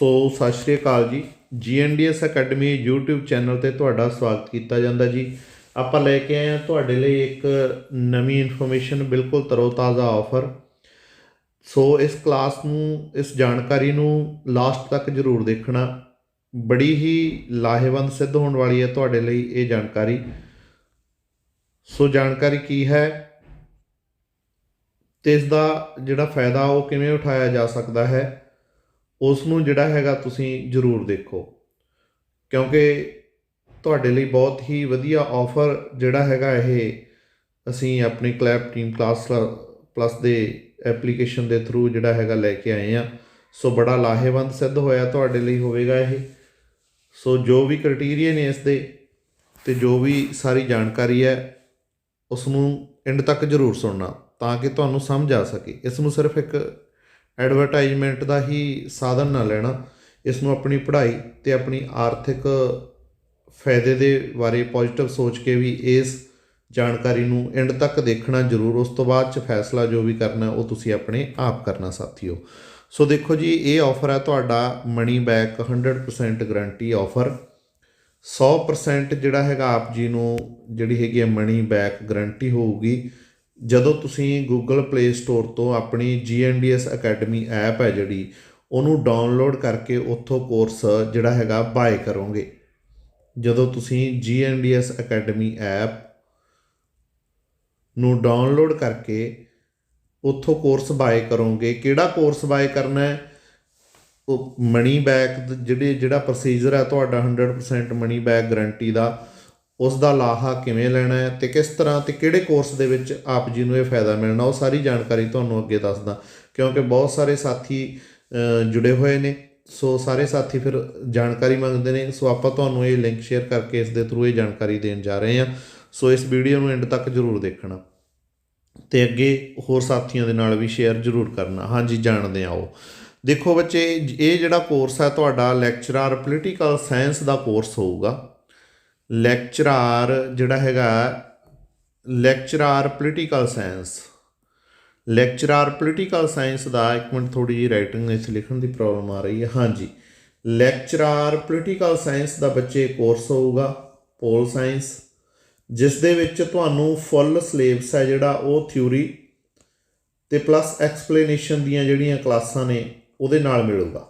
ਸੋ ਸਤਿ ਸ਼੍ਰੀ ਅਕਾਲ ਜੀ। ਜੀਐਨਡੀਐਸ academy YouTube channel ਤੇ ਤੁਹਾਡਾ ਸਵਾਗਤ ਕੀਤਾ ਜਾਂਦਾ ਜੀ। ਆਪਾਂ ਲੈ ਕੇ ਆਏ ਹਾਂ ਤੁਹਾਡੇ ਲਈ ਇੱਕ ਨਵੀਂ ਇਨਫੋਰਮੇਸ਼ਨ ਬਿਲਕੁਲ ਤਰੋਤਾਜ਼ਾ ਆਫਰ ਸੋ ਇਸ ਕਲਾਸ ਨੂੰ, ਇਸ ਜਾਣਕਾਰੀ ਨੂੰ ਲਾਸਟ ਤੱਕ ਜ਼ਰੂਰ ਦੇਖਣਾ। ਬੜੀ ਹੀ ਲਾਹੇਵੰਦ ਸਿੱਧ ਹੋਣ ਵਾਲੀ ਹੈ ਤੁਹਾਡੇ ਲਈ ਇਹ ਜਾਣਕਾਰੀ। ਸੋ ਜਾਣਕਾਰੀ ਕੀ ਹੈ? ਤੇ ਇਸ ਦਾ ਜਿਹੜਾ ਫਾਇਦਾ ਉਹ ਕਿਵੇਂ ਉਠਾਇਆ ਜਾ ਸਕਦਾ ਹੈ? ਉਸ ਨੂੰ ਜਿਹੜਾ ਹੈਗਾ ਤੁਸੀਂ ਜ਼ਰੂਰ ਦੇਖੋ। ਕਿਉਂਕਿ ਤੁਹਾਡੇ ਲਈ ਬਹੁਤ ਹੀ ਵਧੀਆ ਆਫਰ ਜਿਹੜਾ ਹੈਗਾ ਇਹ ਅਸੀਂ ਆਪਣੀ ਕਲੈਪ ਟੀਮ ਕਲਾਸ ਪਲੱਸ ਦੇ ਐਪਲੀਕੇਸ਼ਨ ਦੇ ਥਰੂ ਜਿਹੜਾ ਹੈਗਾ ਲੈ ਕੇ ਆਏ ਆ ਸੋ ਬੜਾ ਲਾਹੇਵੰਦ ਸਿੱਧ ਹੋਇਆ ਤੁਹਾਡੇ ਲਈ ਹੋਵੇਗਾ ਇਹ। ਸੋ ਜੋ ਵੀ ਕ੍ਰਾਈਟੇਰੀਆ ਨੇ ਇਸ ਦੇ ਤੇ ਜੋ ਵੀ ਸਾਰੀ ਜਾਣਕਾਰੀ ਹੈ ਉਸ ਨੂੰ ਐਂਡ ਤੱਕ ਜ਼ਰੂਰ ਸੁਣਨਾ ਤਾਂ ਕਿ ਤੁਹਾਨੂੰ ਸਮਝ ਆ ਸਕੇ। ਇਸ ਨੂੰ ਸਿਰਫ ਇੱਕ ਐਡਵਰਟਾਈਜ਼ਮੈਂਟ ਦਾ ਹੀ ਸਾਧਨ ਨਾ ਲੈਣਾ ਇਸ ਨੂੰ ਆਪਣੀ ਪੜ੍ਹਾਈ ਤੇ ਆਪਣੀ ਆਰਥਿਕ ਫਾਇਦੇ ਦੇ ਬਾਰੇ ਪੋਜ਼ਿਟਿਵ ਸੋਚ ਕੇ ਵੀ ਇਸ ਜਾਣਕਾਰੀ ਨੂੰ ਐਂਡ ਤੱਕ ਦੇਖਣਾ ਜ਼ਰੂਰ, ਉਸ ਤੋਂ ਬਾਅਦ ਚ ਫੈਸਲਾ ਜੋ ਵੀ ਕਰਨਾ ਉਹ ਤੁਸੀਂ ਆਪਣੇ ਆਪ ਕਰਨਾ ਸਾਥੀਓ। ਸੋ ਦੇਖੋ ਜੀ, ਇਹ ਆਫਰ ਹੈ ਤੁਹਾਡਾ ਮਨੀ ਬੈਕ 100% ਗਾਰੰਟੀ ਆਫਰ 100% ਜਿਹੜਾ ਹੈਗਾ ਆਪ ਜੀ ਨੂੰ ਜਿਹੜੀ ਹੈਗੀ ਹੈ ਮਨੀ ਬੈਕ ਗਾਰੰਟੀ ਹੋਊਗੀ। ਜਦੋਂ ਤੁਸੀਂ Google Play Store ਤੋਂ ਆਪਣੀ GNDS ਅਕੈਡਮੀ ਐਪ ਹੈ ਜਿਹੜੀ, ਉਹਨੂੰ ਡਾਊਨਲੋਡ ਕਰਕੇ ਉੱਥੋਂ ਕੋਰਸ ਜਿਹੜਾ ਹੈਗਾ ਬਾਏ ਕਰੋਗੇ। ਜਦੋਂ ਤੁਸੀਂ GNDS ਅਕੈਡਮੀ ਐਪ ਨੂੰ ਡਾਊਨਲੋਡ ਕਰਕੇ ਉੱਥੋਂ ਕੋਰਸ ਬਾਏ ਕਰੋਗੇ, ਕਿਹੜਾ ਕੋਰਸ ਬਾਏ ਕਰਨਾ ਹੈ? ਉਹ ਮਨੀ ਬੈਕ ਜਿਹੜੇ, ਜਿਹੜਾ ਪ੍ਰੋਸੀਜਰ ਹੈ ਤੁਹਾਡਾ 100% ਮਨੀ ਬੈਕ ਗਾਰੰਟੀ ਦਾ ਉਸ ਦਾ ਲਾਹਾ ਕਿਵੇਂ ਲੈਣਾ ਹੈ ਤੇ ਕਿਸ ਤਰ੍ਹਾਂ ਤੇ ਕਿਹੜੇ ਕੋਰਸ ਦੇ ਵਿੱਚ ਆਪ ਜੀ ਨੂੰ ਇਹ ਫਾਇਦਾ ਮਿਲਣਾ, ਉਹ ਸਾਰੀ ਜਾਣਕਾਰੀ ਤੁਹਾਨੂੰ ਅੱਗੇ ਦੱਸਦਾ। ਕਿਉਂਕਿ ਬਹੁਤ ਸਾਰੇ ਸਾਥੀ ਜੁੜੇ ਹੋਏ ਨੇ, ਸੋ ਸਾਰੇ ਸਾਥੀ ਫਿਰ ਜਾਣਕਾਰੀ ਮੰਗਦੇ ਨੇ, ਸੋ ਆਪਾਂ ਤੁਹਾਨੂੰ ਇਹ ਲਿੰਕ ਸ਼ੇਅਰ ਕਰਕੇ ਇਸ ਦੇ ਥਰੂ ਇਹ ਜਾਣਕਾਰੀ ਦੇਣ ਜਾ ਰਹੇ ਹਾਂ। ਸੋ ਇਸ ਵੀਡੀਓ ਨੂੰ ਐਂਡ ਤੱਕ ਜ਼ਰੂਰ ਦੇਖਣਾ। ਤੇ ਅੱਗੇ ਹੋਰ ਸਾਥੀਆਂ ਦੇ ਨਾਲ ਵੀ ਸ਼ੇਅਰ ਜ਼ਰੂਰ ਕਰਨਾ। ਹਾਂਜੀ, ਜਾਣਦੇ ਆਓ। ਦੇਖੋ ਬੱਚੇ, ਇਹ ਜਿਹੜਾ ਕੋਰਸ ਹੈ, ਤੁਹਾਡਾ ਲੈਕਚਰਰ ਪੋਲੀਟੀਕਲ ਸਾਇੰਸ ਦਾ ਕੋਰਸ ਹੋਊਗਾ। ਲੈਕਚਰਾਰ ਜਿਹੜਾ ਹੈਗਾ, lecturer political science lecturer political science ਦਾ ਇੱਕ ਮਿੰਟ ਥੋੜੀ ਜਿਹੀ ਰਾਈਟਿੰਗ ਵਿੱਚ ਲਿਖਣ ਦੀ ਪ੍ਰੋਬਲਮ ਆ ਰਹੀ ਹੈ। ਹਾਂਜੀ। ਲੈਕਚਰਾਰ ਪੋਲੀਟੀਕਲ ਸਾਇੰਸ ਦਾ ਬੱਚੇ ਕੋਰਸ ਹੋਊਗਾ ਪੋਲ ਸਾਇੰਸ ਜਿਸ ਦੇ ਵਿੱਚ ਤੁਹਾਨੂੰ ਫੁੱਲ ਸਿਲੇਬਸ ਹੈ ਜਿਹੜਾ, ਉਹ ਥਿਊਰੀ ਤੇ ਪਲੱਸ ਐਕਸਪਲੇਨੇਸ਼ਨ ਦੀਆਂ ਜਿਹੜੀਆਂ ਕਲਾਸਾਂ ਨੇ, ਉਹਦੇ ਨਾਲ ਮਿਲੂਗਾ।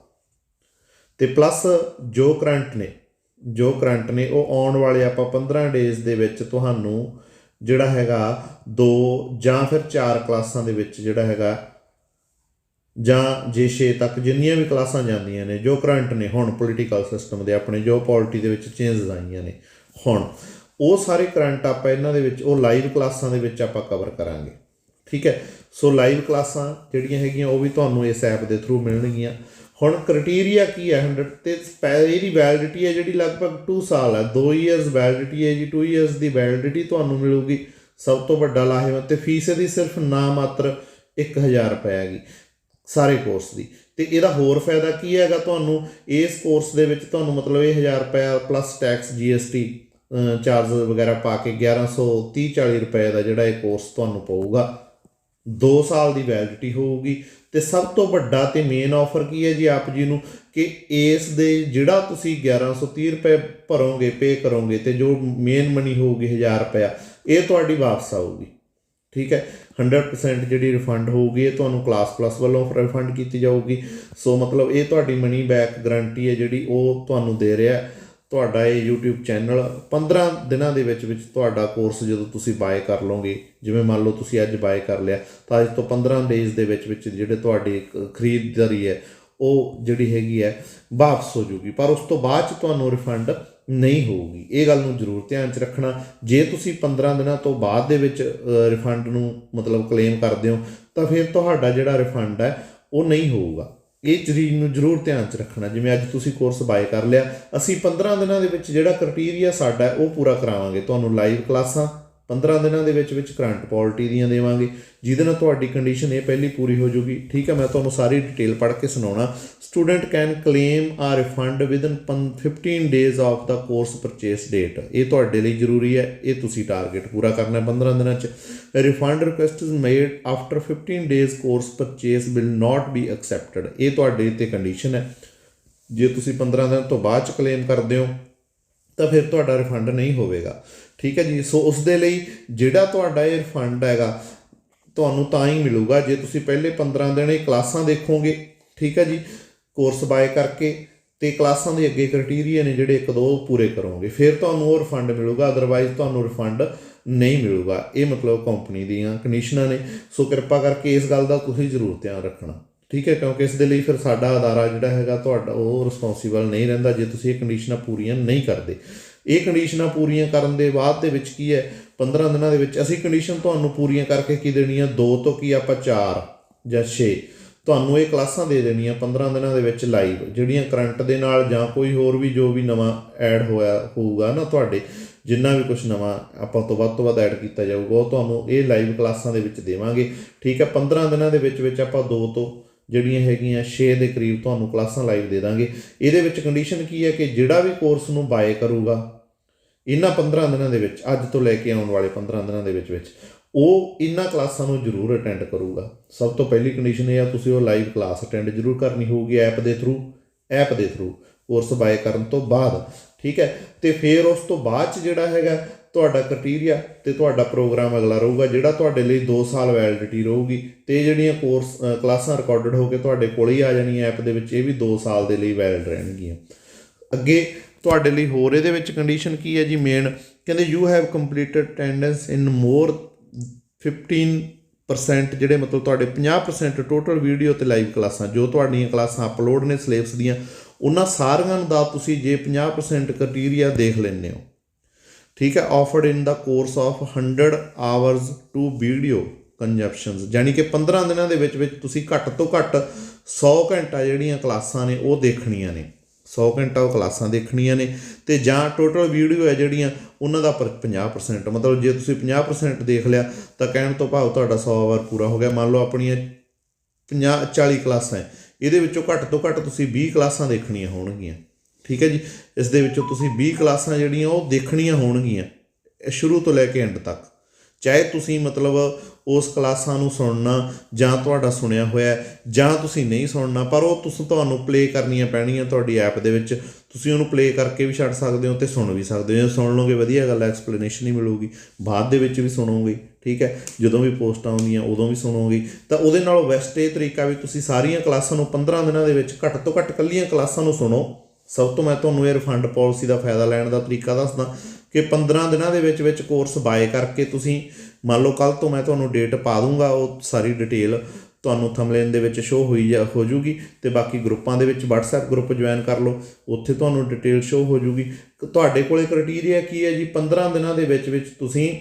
ਤੇ ਪਲੱਸ ਜੋ ਕਰੰਟ ਨੇ ਜੋ ਕਰੰਟ ਨੇ, ਉਹ ਆਉਣ ਵਾਲੇ ਆਪਾਂ 15 ਡੇਜ਼ ਦੇ ਵਿੱਚ ਤੁਹਾਨੂੰ ਜਿਹੜਾ ਹੈਗਾ ਦੋ ਜਾਂ ਫਿਰ ਚਾਰ ਕਲਾਸਾਂ ਦੇ ਵਿੱਚ ਜਿਹੜਾ ਹੈਗਾ ਜਾਂ ਜੇ 6 ਤੱਕ ਜਿੰਨੀਆਂ ਵੀ ਕਲਾਸਾਂ ਜਾਂਦੀਆਂ ਨੇ, ਜੋ ਕਰੰਟ ਨੇ, ਹੁਣ ਪੋਲੀਟੀਕਲ ਸਿਸਟਮ ਦੇ ਆਪਣੇ, ਜੋ ਪੋਲਿਟੀ ਦੇ ਵਿੱਚ ਚੇਂਜਸ ਆਈਆਂ ਨੇ, ਹੁਣ ਉਹ ਸਾਰੇ ਕਰੰਟ ਆਪਾਂ ਇਹਨਾਂ ਦੇ ਵਿੱਚ, ਉਹ ਲਾਈਵ ਕਲਾਸਾਂ ਦੇ ਵਿੱਚ ਆਪਾਂ ਕਵਰ ਕਰਾਂਗੇ। ਠੀਕ ਹੈ? ਸੋ ਲਾਈਵ ਕਲਾਸਾਂ ਜਿਹੜੀਆਂ ਹੈਗੀਆਂ, ਉਹ ਵੀ ਤੁਹਾਨੂੰ ਇਸ ਐਪ ਦੇ ਥਰੂ ਮਿਲਣਗੀਆਂ। ਹੁਣ ਕ੍ਰਾਈਟੇਰੀਆ ਕੀ ਹੈ 100 ਤੇ ਸਪੈ- ਇਹਦੀ ਵੈਲਿਡਿਟੀ ਹੈ ਜਿਹੜੀ ਲਗਭਗ 2 ਸਾਲ ਹੈ। 2 ਇਅਰਸ ਵੈਲਿਡਿਟੀ ਹੈ ਜੀ 2 ਇਅਰਸ ਦੀ ਵੈਲਿਡਿਟੀ ਤੁਹਾਨੂੰ ਮਿਲੂਗੀ। ਸਭ ਤੋਂ ਵੱਡਾ ਲਾਹੇਵੰਦ ਤੇ ਫੀਸ ਇਹਦੀ ਸਿਰਫ ਨਾ ਮਾਤਰ 1000 ਰੁਪਏ ਹੈਗੀ ਸਾਰੇ ਕੋਰਸ ਦੀ। ਤੇ ਇਹਦਾ ਹੋਰ ਫਾਇਦਾ ਕੀ ਹੈਗਾ ਤੁਹਾਨੂੰ? ਇਸ ਕੋਰਸ ਦੇ ਵਿੱਚ ਤੁਹਾਨੂੰ ਮਤਲਬ ਇਹ 1000 ਰੁਪਏ ਪਲੱਸ ਟੈਕਸ GST ਚਾਰਜ ਵਗੈਰਾ ਪਾ ਕੇ 1130 40 ਰੁਪਏ ਦਾ ਜਿਹੜਾ ਇਹ ਕੋਰਸ ਤੁਹਾਨੂੰ ਪਊਗਾ। 2 ਸਾਲ ਦੀ ਵੈਲਿਡਿਟੀ ਹੋਊਗੀ। ਤੇ ਸਭ ਤੋਂ ਵੱਡਾ ਤੇ ਮੇਨ ਆਫਰ ਕੀ ਹੈ ਜੀ ਆਪ ਜੀ ਨੂੰ? ਕਿ ਇਸ ਦੇ ਜਿਹੜਾ ਤੁਸੀਂ 1130 ਰੁਪਏ ਭਰੋਗੇ ਪੇ ਕਰੋਗੇ ਤੇ ਜੋ ਮੇਨ ਮਨੀ ਹੋਊਗੀ 1000 ਰੁਪਇਆ, ਇਹ ਤੁਹਾਡੀ ਵਾਪਸ ਆਊਗੀ। ਠੀਕ ਹੈ? 100% ਜਿਹੜੀ ਰਿਫੰਡ ਹੋਊਗੀ, ਇਹ ਤੁਹਾਨੂੰ ਕਲਾਸ ਪਲੱਸ ਵੱਲੋਂ ਰਿਫੰਡ ਕੀਤੀ ਜਾਊਗੀ। ਸੋ ਮਤਲਬ ਇਹ ਤੁਹਾਡੀ ਮਨੀ ਬੈਕ ਗਾਰੰਟੀ ਹੈ ਜਿਹੜੀ ਉਹ ਤੁਹਾਨੂੰ ਦੇ ਰਿਹਾ ਹੈ। ਤੁਹਾਡਾ ਇਹ YouTube ਚੈਨਲ 15 ਦਿਨਾਂ ਦੇ ਵਿੱਚ ਵਿੱਚ ਤੁਹਾਡਾ ਕੋਰਸ ਜਦੋਂ ਤੁਸੀਂ ਬਾਏ ਕਰ ਲਓਗੇ, ਜਿਵੇਂ ਮੰਨ ਲਓ ਤੁਸੀਂ ਅੱਜ ਬਾਏ ਕਰ ਲਿਆ, ਤਾਂ ਅੱਜ ਤੋਂ 15 ਡੇਜ਼ ਦੇ ਵਿੱਚ ਵਿੱਚ ਜਿਹੜੇ ਤੁਹਾਡੀ ਖਰੀਦਦਾਰੀ ਹੈ, ਉਹ ਜਿਹੜੀ ਹੈਗੀ ਹੈ, ਵਾਪਸ ਹੋ ਜੂਗੀ ਪਰ ਉਸ ਤੋਂ ਬਾਅਦ ਚ ਤੁਹਾਨੂੰ ਰਿਫੰਡ ਨਹੀਂ ਹੋਊਗੀ। ਇਹ ਗੱਲ ਨੂੰ ਜ਼ਰੂਰ ਧਿਆਨ ਚ ਰੱਖਣਾ। ਜੇ ਤੁਸੀਂ 15 ਦਿਨਾਂ ਤੋਂ ਬਾਅਦ ਦੇ ਵਿੱਚ ਰਿਫੰਡ ਨੂੰ ਮਤਲਬ ਕਲੇਮ ਕਰਦੇ ਹੋ, ਤਾਂ ਫਿਰ ਤੁਹਾਡਾ ਜਿਹੜਾ ਰਿਫੰਡ ਹੈ, ਉਹ ਨਹੀਂ ਹੋਊਗਾ। ਇਹ ਚੀਜ਼ ਨੂੰ ਜ਼ਰੂਰ ਧਿਆਨ ਚ ਰੱਖਣਾ, ਜਿਵੇਂ ਅੱਜ ਤੁਸੀਂ ਕੋਰਸ ਬਾਏ ਕਰ ਲਿਆ, ਅਸੀਂ 15 ਦਿਨਾਂ ਦੇ ਵਿੱਚ ਜਿਹੜਾ ਕ੍ਰਾਈਟੇਰੀਆ ਸਾਡਾ ਉਹ ਪੂਰਾ ਕਰਾਵਾਂਗੇ। ਤੁਹਾਨੂੰ ਲਾਈਵ ਕਲਾਸਾਂ 15 ਦਿਨਾਂ ਦੇ ਵਿੱਚ ਵਿੱਚ ਕਰੰਟ ਪੋਲਿਟੀ ਦੀਆਂ ਦੇਵਾਂਗੇ। ਜਿਹਦੇ ਨਾਲ ਤੁਹਾਡੀ ਕੰਡੀਸ਼ਨ ਇਹ ਪਹਿਲੀ ਪੂਰੀ ਹੋ ਜੂਗੀ। ਠੀਕ ਹੈ, ਮੈਂ ਤੁਹਾਨੂੰ ਸਾਰੀ ਡਿਟੇਲ ਪੜ੍ਹ ਕੇ ਸੁਣਾਉਣਾ। Student can claim a refund within 15 days of the course purchase date ਇਹ ਤੁਹਾਡੇ ਲਈ ਜ਼ਰੂਰੀ ਹੈ। ਇਹ ਤੁਸੀਂ ਟਾਰਗੇਟ ਪੂਰਾ ਕਰਨਾ ਹੈ 15 ਦਿਨਾਂ ਚ। Refund request is made after 15 days course purchase will not be accepted ਇਹ ਤੁਹਾਡੇ ਤੇ ਕੰਡੀਸ਼ਨ ਹੈ। ਜੇ ਤੁਸੀਂ 15 ਦਿਨ ਤੋਂ ਬਾਅਦ ਚ ਕਲੇਮ ਕਰਦੇ ਹੋ ਤਾਂ ਫਿਰ ਤੁਹਾਡਾ ਰਿਫੰਡ ਨਹੀਂ ਹੋਵੇਗਾ। ਠੀਕ ਹੈ ਜੀ? ਸੋ ਉਸ ਦੇ ਲਈ ਜਿਹੜਾ ਤੁਹਾਡਾ ਇਹ ਰਿਫੰਡ ਹੈਗਾ, ਤੁਹਾਨੂੰ ਤਾਂ ਹੀ ਮਿਲੂਗਾ। ਜੇ ਤੁਸੀਂ ਪਹਿਲੇ 15 ਦਿਨ ਇਹ ਕਲਾਸਾਂ ਦੇਖੋਗੇ, ਠੀਕ ਹੈ ਜੀ? ਕੋਰਸ ਬਾਏ ਕਰਕੇ ਤੇ ਕਲਾਸਾਂ ਦੇ ਅੱਗੇ ਕ੍ਰਾਈਟੇਰੀਆ ਨੇ ਜਿਹੜੇ ਇੱਕ ਦੋ ਉਹ ਪੂਰੇ ਕਰੋਗੇ। ਫਿਰ ਤੁਹਾਨੂੰ ਉਹ ਰਿਫੰਡ ਮਿਲੂਗਾ ਅਦਰਵਾਈਜ਼ ਤੁਹਾਨੂੰ ਰਿਫੰਡ ਨਹੀਂ ਮਿਲੂਗਾ। ਇਹ ਮਤਲਬ ਕੰਪਨੀ ਦੀਆਂ ਕੰਡੀਸ਼ਨਾਂ ਨੇ। ਸੋ ਕਿਰਪਾ ਕਰਕੇ ਇਸ ਗੱਲ ਦਾ ਤੁਸੀਂ ਜ਼ਰੂਰ ਧਿਆਨ ਰੱਖਣਾ। ਠੀਕ ਹੈ, ਕਿਉਂਕਿ ਇਸ ਦੇ ਲਈ ਫਿਰ ਸਾਡਾ ਅਦਾਰਾ ਜਿਹੜਾ ਹੈਗਾ ਤੁਹਾਡਾ ਉਹ ਰਿਸਪੌਂਸੀਬਲ ਨਹੀਂ ਰਹਿੰਦਾ ਜੇ ਤੁਸੀਂ ਇਹ ਕੰਡੀਸ਼ਨਾਂ ਪੂਰੀਆਂ ਨਹੀਂ ਕਰਦੇ। ਇਹ ਕੰਡੀਸ਼ਨਾਂ ਪੂਰੀਆਂ ਕਰਨ ਦੇ ਬਾਅਦ ਦੇ ਵਿੱਚ ਕੀ ਹੈ 15 ਦਿਨਾਂ ਦੇ ਵਿੱਚ ਅਸੀਂ ਕੰਡੀਸ਼ਨ ਤੁਹਾਨੂੰ ਪੂਰੀਆਂ ਕਰਕੇ ਕੀ ਦੇਣੀ ਆ? 2 ਤੋਂ ਕੀ ਆਪਾਂ 4 ਜਾਂ 6 ਤੁਹਾਨੂੰ ਇਹ ਕਲਾਸਾਂ ਦੇ ਦੇਣੀਆਂ 15 ਦਿਨਾਂ ਦੇ ਵਿੱਚ ਲਾਈਵ ਜਿਹੜੀਆਂ ਕਰੰਟ ਦੇ ਨਾਲ ਜਾਂ ਕੋਈ ਹੋਰ ਵੀ ਜੋ ਵੀ ਨਵਾਂ ਐਡ ਹੋਇਆ ਹੋਊਗਾ ਨਾ ਤੁਹਾਡੇ, ਜਿੰਨਾ ਵੀ ਕੁਝ ਨਵਾਂ ਆਪਾਂ ਤੋਂ ਵੱਧ ਤੋਂ ਵੱਧ ਐਡ ਕੀਤਾ ਜਾਊਗਾ, ਉਹ ਤੁਹਾਨੂੰ ਇਹ ਲਾਈਵ ਕਲਾਸਾਂ ਦੇ ਵਿੱਚ ਦੇਵਾਂਗੇ। ਠੀਕ ਹੈ 15 ਦਿਨਾਂ ਦੇ ਵਿੱਚ ਵਿੱਚ ਆਪਾਂ 2 ਤੋਂ ਜਿਹੜੀਆਂ ਹੈਗੀਆਂ 6 ਦੇ ਕਰੀਬ ਤੁਹਾਨੂੰ ਕਲਾਸਾਂ ਲਾਈਵ ਦੇ ਦਾਂਗੇ। ਇਹਦੇ ਵਿੱਚ ਕੰਡੀਸ਼ਨ ਕੀ ਹੈ ਕਿ ਜਿਹੜਾ ਵੀ ਕੋਰਸ ਨੂੰ ਬਾਏ ਕਰੂਗਾ, ਇਹਨਾਂ 15 ਦਿਨਾਂ ਦੇ ਵਿੱਚ, ਅੱਜ ਤੋਂ ਲੈ ਕੇ ਆਉਣ ਵਾਲੇ 15 ਦਿਨਾਂ ਦੇ ਵਿੱਚ ਵਿੱਚ, ਉਹ ਇਹਨਾਂ ਕਲਾਸਾਂ ਨੂੰ ਜ਼ਰੂਰ ਅਟੈਂਡ ਕਰੂਗਾ। ਸਭ ਤੋਂ ਪਹਿਲੀ ਕੰਡੀਸ਼ਨ ਇਹ ਆ, ਤੁਸੀਂ ਉਹ ਲਾਈਵ ਕਲਾਸ ਅਟੈਂਡ ਜ਼ਰੂਰ ਕਰਨੀ ਹੋਊਗੀ ਐਪ ਦੇ ਥਰੂ ਐਪ ਦੇ ਥਰੂ ਕੋਰਸ ਬਾਏ ਕਰਨ ਤੋਂ ਬਾਅਦ, ਠੀਕ ਹੈ? ਤੇ ਫਿਰ ਉਸ ਤੋਂ ਬਾਅਦ ਚ ਜਿਹੜਾ ਹੈਗਾ ਤੁਹਾਡਾ ਕ੍ਰਾਈਟੇਰੀਆ ਤੇ ਤੁਹਾਡਾ ਪ੍ਰੋਗਰਾਮ ਅਗਲਾ ਰਹੂਗਾ, ਜਿਹੜਾ ਤੁਹਾਡੇ ਲਈ 2 ਸਾਲ ਵੈਲਿਡਿਟੀ ਰਹੂਗੀ ਤੇ ਜਿਹੜੀਆਂ ਕੋਰਸ ਕਲਾਸਾਂ ਰਿਕਾਰਡਡ ਹੋ ਕੇ ਤੁਹਾਡੇ ਕੋਲ ਹੀ ਆ ਜਾਣੀਆਂ ਐਪ ਦੇ ਵਿੱਚ, ਇਹ ਵੀ 2 ਸਾਲ ਦੇ ਲਈ ਵੈਲਿਡ ਰਹਿਣਗੀਆਂ। ਅੱਗੇ ਤੁਹਾਡੇ ਲਈ ਹੋਰ ਇਹਦੇ ਵਿੱਚ ਕੰਡੀਸ਼ਨ ਕੀ ਹੈ ਜੀ ਮੇਨ ਕਹਿੰਦੇ you have completed attendance in more 15% ਜਿਹੜੇ ਮਤਲਬ ਤੁਹਾਡੇ 50% ਟੋਟਲ ਵੀਡੀਓ ਤੇ ਲਾਈਵ ਕਲਾਸਾਂ, ਜੋ ਤੁਹਾਡੀਆਂ ਕਲਾਸਾਂ ਅਪਲੋਡ ਨੇ ਸਿਲੇਬਸ ਦੀਆਂ, ਉਹਨਾਂ ਸਾਰਿਆਂ ਦਾ ਤੁਸੀਂ ਜੇ 50% ਕ੍ਰਾਈਟੇਰੀਆ ਦੇਖ ਲੈਂਦੇ ਹੋ। ਠੀਕ ਹੈ offered in the course of 100 hours to video consumptions ਯਾਨੀ ਕਿ 15 ਦਿਨਾਂ ਦੇ ਵਿੱਚ ਵਿੱਚ ਤੁਸੀਂ ਘੱਟ ਤੋਂ ਘੱਟ 100 ਘੰਟਾ ਜਿਹੜੀਆਂ ਕਲਾਸਾਂ ਨੇ, ਉਹ ਦੇਖਣੀਆਂ ਨੇ। 100 ਘੰਟਾ ਉਹ ਕਲਾਸਾਂ ਦੇਖਣੀਆਂ ਨੇ ਤੇ ਜਾਂ ਟੋਟਲ ਵੀਡੀਓ ਹੈ ਜਿਹੜੀਆਂ, ਉਹਨਾਂ ਦਾ ਪਰ 50% ਮਤਲਬ ਜੇ ਤੁਸੀਂ 50% ਦੇਖ ਲਿਆ, ਤਾਂ ਕਹਿਣ ਤੋਂ ਭਾਵ ਤੁਹਾਡਾ 100 ਆਵਰ ਪੂਰਾ ਹੋ ਗਿਆ। ਮੰਨ ਲਓ ਆਪਣੀਆਂ 50 40 ਕਲਾਸਾਂ ਹੈ, ਇਹਦੇ ਵਿੱਚੋਂ ਘੱਟ ਤੋਂ ਘੱਟ ਤੁਸੀਂ 20 ਕਲਾਸਾਂ ਦੇਖਣੀਆਂ ਹੋਣਗੀਆਂ। ਠੀਕ ਹੈ ਜੀ? ਇਸ ਦੇ ਵਿੱਚੋਂ ਤੁਸੀਂ 20 ਕਲਾਸਾਂ ਜਿਹੜੀਆਂ ਉਹ ਦੇਖਣੀਆਂ ਹੋਣਗੀਆਂ ਸ਼ੁਰੂ ਤੋਂ ਲੈ ਕੇ ਐਂਡ ਤੱਕ। ਚਾਹੇ ਤੁਸੀਂ ਮਤਲਬ ਉਸ ਕਲਾਸਾਂ ਨੂੰ ਸੁਣਨਾ ਜਾਂ ਤੁਹਾਡਾ ਸੁਣਿਆ ਹੋਇਆ ਜਾਂ ਤੁਸੀਂ ਨਹੀਂ ਸੁਣਨਾ, ਪਰ ਉਹ ਤੁਸੀਂ ਤੁਹਾਨੂੰ ਪਲੇ ਕਰਨੀਆਂ ਪੈਣੀਆਂ ਤੁਹਾਡੀ ਐਪ ਦੇ ਵਿੱਚ। ਤੁਸੀਂ ਉਹਨੂੰ ਪਲੇ ਕਰਕੇ ਵੀ ਛੱਡ ਸਕਦੇ ਹੋ ਤੇ ਸੁਣ ਵੀ ਸਕਦੇ ਹੋ। ਜੇ ਸੁਣ ਲਓਗੇ, ਵਧੀਆ ਗੱਲ ਐਕਸਪਲੇਨੇਸ਼ਨ ਹੀ ਮਿਲੂਗੀ। ਬਾਅਦ ਦੇ ਵਿੱਚ ਵੀ ਸੁਣੋਗੇ, ਠੀਕ ਹੈ? ਜਦੋਂ ਵੀ ਪੋਸਟਾਂ ਆਉਂਦੀਆਂ, ਉਦੋਂ ਵੀ ਸੁਣੋਗੇ। ਤਾਂ ਉਹਦੇ ਨਾਲੋਂ ਬੈਸਟ ਇਹ ਤਰੀਕਾ ਵੀ ਤੁਸੀਂ ਸਾਰੀਆਂ ਕਲਾਸਾਂ ਨੂੰ 15 ਦਿਨਾਂ ਦੇ ਵਿੱਚ ਘੱਟ ਤੋਂ ਘੱਟ ਕੱਲੀਆਂ ਕਲਾਸਾਂ ਨੂੰ ਸੁਣੋ। ਸਭ ਤੋਂ ਮੈਂ ਤੁਹਾਨੂੰ ਇਹ ਰਿਫੰਡ ਪਾਲਿਸੀ ਦਾ ਫਾਇਦਾ ਲੈਣ ਦਾ ਤਰੀਕਾ ਦੱਸਦਾ ਕਿ 15 ਦਿਨਾਂ ਦੇ ਵਿੱਚ ਵਿੱਚ ਕੋਰਸ ਬਾਏ ਕਰਕੇ ਤੁਸੀਂ ਮੰਨ ਲਓ ਕੱਲ ਤੋਂ ਮੈਂ ਤੁਹਾਨੂੰ ਡੇਟ ਪਾ ਦੂੰਗਾ, ਉਹ ਸਾਰੀ ਡਿਟੇਲ ਤੁਹਾਨੂੰ ਥੰਬਨੇਲ ਦੇ ਵਿੱਚ ਸ਼ੋ ਹੋਈ ਜਾ, ਹੋ ਜੂਗੀ ਤੇ ਬਾਕੀ ਗਰੁੱਪਾਂ ਦੇ ਵਿੱਚ WhatsApp ਗਰੁੱਪ ਜੁਆਇਨ ਕਰ ਲਓ, ਉੱਥੇ ਤੁਹਾਨੂੰ ਡਿਟੇਲ ਸ਼ੋ ਹੋ ਜੂਗੀ। ਤੁਹਾਡੇ ਕੋਲੇ ਕ੍ਰਾਈਟੇਰੀਆ ਕੀ ਹੈ ਜੀ? 15 ਦਿਨਾਂ ਦੇ ਵਿੱਚ ਵਿੱਚ ਤੁਸੀਂ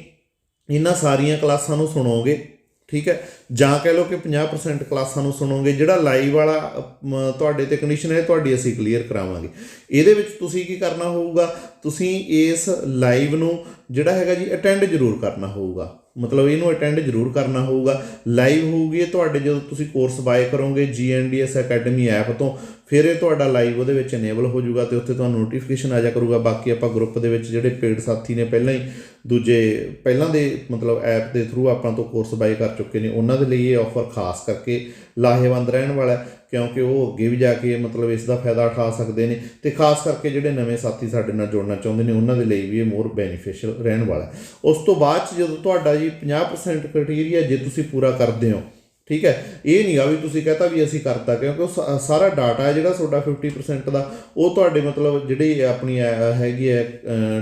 ਇਹਨਾਂ ਸਾਰੀਆਂ ਕਲਾਸਾਂ ਨੂੰ ਸੁਣੋਗੇ। ਠੀਕ ਹੈ? ਜਾਂ ਕਹਿ ਲਓ ਕਿ 50% ਕਲਾਸਾਂ ਨੂੰ ਸੁਣੋਗੇ ਜਿਹੜਾ ਲਾਈਵ ਵਾਲਾ ਅਮ, ਤੁਹਾਡੇ ਤੇ ਕੰਡੀਸ਼ਨ ਹੈ ਤੁਹਾਡੀ ਅਸੀਂ ਕਲੀਅਰ ਕਰਾਵਾਂਗੇ। ਇਹਦੇ ਵਿੱਚ ਤੁਸੀਂ ਕੀ ਕਰਨਾ ਹੋਊਗਾ? ਤੁਸੀਂ ਇਸ ਲਾਈਵ ਨੂੰ ਜਿਹੜਾ ਹੈਗਾ ਜੀ ਅਟੈਂਡ ਜ਼ਰੂਰ ਕਰਨਾ ਹੋਊਗਾ। ਮਤਲਬ ਇਹਨੂੰ ਅਟੈਂਡ ਜ਼ਰੂਰ ਕਰਨਾ ਹੋਊਗਾ। ਲਾਈਵ ਹੋਊਗੀ ਤੁਹਾਡੇ ਜਦੋਂ ਤੁਸੀਂ ਕੋਰਸ ਬਾਏ ਕਰੋਗੇ ਜੀਐਨਡੀਐਸ ਅਕੈਡਮੀ ਐਪ ਤੋਂ ਫਿਰ ਇਹ ਤੁਹਾਡਾ ਲਾਈਵ ਉਹਦੇ ਵਿੱਚ ਇਨੇਬਲ ਹੋ ਜਾਊਗਾ ਤੇ ਉੱਥੇ ਤੁਹਾਨੂੰ ਨੋਟੀਫਿਕੇਸ਼ਨ ਆ ਜਾ ਕਰੂਗਾ। ਬਾਕੀ ਆਪਾਂ ਗਰੁੱਪ ਦੇ ਵਿੱਚ ਜਿਹੜੇ ਪੇਡ ਸਾਥੀ ਨੇ ਪਹਿਲਾਂ ਹੀ ਦੂਜੇ ਪਹਿਲਾਂ ਦੇ ਮਤਲਬ ਐਪ ਦੇ ਥਰੂ ਆਪਾਂ ਤੋਂ ਕੋਰਸ ਬਾਏ ਕਰ ਚੁੱਕੇ ਨੇ, ਉਹਨਾਂ ਦੇ ਲਈ ਇਹ ਆਫਰ ਖਾਸ ਕਰਕੇ ਲਾਹੇਵੰਦ ਰਹਿਣ ਵਾਲਾ ਕਿਉਂਕਿ ਉਹ ਅੱਗੇ ਵੀ ਜਾ ਕੇ ਮਤਲਬ ਇਸ ਦਾ ਫਾਇਦਾ ਉਠਾ ਸਕਦੇ ਨੇ ਤੇ ਖਾਸ ਕਰਕੇ ਜਿਹੜੇ ਨਵੇਂ ਸਾਥੀ ਸਾਡੇ ਨਾਲ ਜੁੜਨਾ ਚਾਹੁੰਦੇ ਨੇ, ਉਹਨਾਂ ਦੇ ਲਈ ਵੀ ਇਹ ਮੋਰ ਬੈਨੀਫੀਸ਼ੀਅਲ ਰਹਿਣ ਵਾਲਾ ਉਸ ਤੋਂ ਬਾਅਦ ਚ ਜਦੋਂ ਤੁਹਾਡਾ ਜੀ 50% ਕ੍ਰਾਈਟੇਰੀਆ ਜੇ ਤੁਸੀਂ ਪੂਰਾ ਕਰਦੇ ਹੋ ਠੀਕ ਹੈ? ਇਹ ਨਹੀਂ ਆ ਵੀ ਤੁਸੀਂ ਕਹਤਾ ਵੀ ਅਸੀਂ ਕਰਤਾ ਕਿਉਂਕਿ ਉਹ ਸਾਰਾ ਡਾਟਾ ਹੈ ਜਿਹੜਾ ਤੁਹਾਡਾ 50% ਦਾ ਉਹ ਤੁਹਾਡੇ ਮਤਲਬ ਜਿਹੜੀ ਆਪਣੀ ਅਹ, ਹੈਗੀ ਹੈ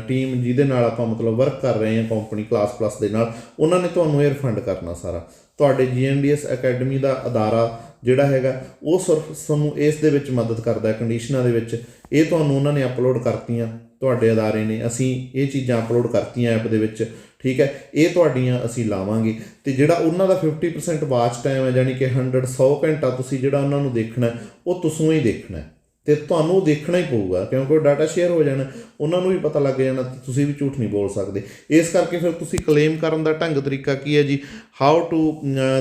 ਟੀਮ ਜਿਹਦੇ ਨਾਲ ਆਪਾਂ ਮਤਲਬ ਵਰਕ ਕਰ ਰਹੇ ਹਾਂ ਕੰਪਨੀ ਕਲਾਸ ਪਲੱਸ ਦੇ ਨਾਲ ਉਹਨਾਂ ਨੇ ਤੁਹਾਨੂੰ ਇਹ ਰਿਫੰਡ ਕਰਨਾ ਸਾਰਾ। ਤੁਹਾਡੇ ਜੀਐਨਡੀਐਸ ਅਕੈਡਮੀ ਦਾ ਅਦਾਰਾ ਜਿਹੜਾ ਹੈਗਾ ਉਹ ਸਿਰਫ ਤੁਹਾਨੂੰ ਇਸ ਦੇ ਵਿੱਚ ਮਦਦ ਕਰਦਾ ਹੈ ਕੰਡੀਸ਼ਨਾਂ ਦੇ ਵਿੱਚ। ਇਹ ਤੁਹਾਨੂੰ ਉਹਨਾਂ ਨੇ ਅਪਲੋਡ ਕਰਤੀਆਂ ਤੁਹਾਡੇ ਅਦਾਰੇ ਨੇ। ਅਸੀਂ ਇਹ ਚੀਜ਼ਾਂ ਅਪਲੋਡ ਕਰਤੀਆਂ ਐਪ ਦੇ ਵਿੱਚ। ਠੀਕ ਹੈ? ਇਹ ਤੁਹਾਡੀਆਂ ਅਸੀਂ ਲਾਵਾਂਗੇ ਤੇ ਜਿਹੜਾ ਉਹਨਾਂ ਦਾ 50% ਵਾਚ ਟਾਈਮ ਹੈ ਯਾਨੀ ਕਿ 100 100 ਘੰਟਾ ਤੁਸੀਂ ਜਿਹੜਾ ਉਹਨਾਂ ਨੂੰ ਦੇਖਣਾ ਉਹ ਤੁਸੀਂ ਹੀ ਦੇਖਣਾ ਹੈ। ਤੇ ਤੁਹਾਨੂੰ ਦੇਖਣਾ ਹੀ ਪਊਗਾ, ਕਿਉਂਕਿ ਉਹ ਡਾਟਾ ਸ਼ੇਅਰ ਹੋ ਜਾਣਾ, ਉਹਨਾਂ ਨੂੰ ਵੀ ਪਤਾ ਲੱਗ ਜਾਣਾ ਤੁਸੀਂ ਵੀ ਝੂਠ ਨਹੀਂ ਬੋਲ ਸਕਦੇ। ਇਸ ਕਰਕੇ ਫਿਰ ਤੁਸੀਂ ਕਲੇਮ ਕਰਨ ਦਾ ਢੰਗ ਤਰੀਕਾ ਕੀ ਹੈ ਜੀ? How to